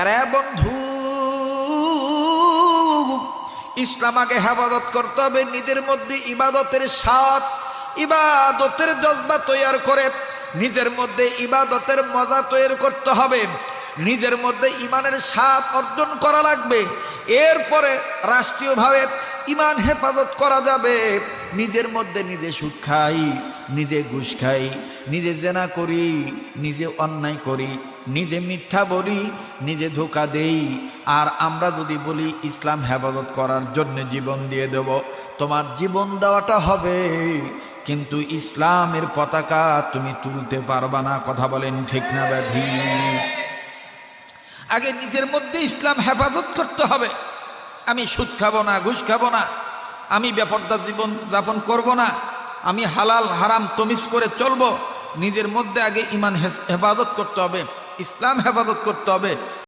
আরে বন্ধু, ইসলাম আগে হেফাজত করতে হবে, নিজের মধ্যে ইবাদতের স্বাদ, ইবাদতের জজবা তৈয়ার করে নিজের মধ্যে ইবাদতের মজা তৈরি করতে হবে, নিজের মধ্যে ইমানের স্বাদ অর্জন করা লাগবে। এরপরে রাষ্ট্রীয়ভাবে ইমান হেফাজত করা যাবে। নিজের মধ্যে নিজে সুদ খাই, নিজে ঘুষ খাই, নিজে জেনা করি, নিজে অন্যায় করি, নিজে মিথ্যা বলি, নিজে ধোকা দেই। আর আমরা যদি বলি, ইসলাম হেফাজত করার জন্য জীবন দিয়ে দেব, তোমার জীবন দেওয়াটা হবে। কিন্তু ইসলামের পতাকা তুমি তুলতে পারবা না, কথা বলেন ঠিক না ব্যাধি? আগে নিজের মধ্যে ইসলাম হেফাজত করতে হবে। আমি সুদ খাব না, ঘুষ খাব না, আমি বেপর্দা জীবন যাপন করব না, আমি হালাল, হারাম তমিস করে চলবো। নিজের মধ্যে আগে ইমান হেফাজত করতে হবে, ইসলাম হেফাজত করতে হবে।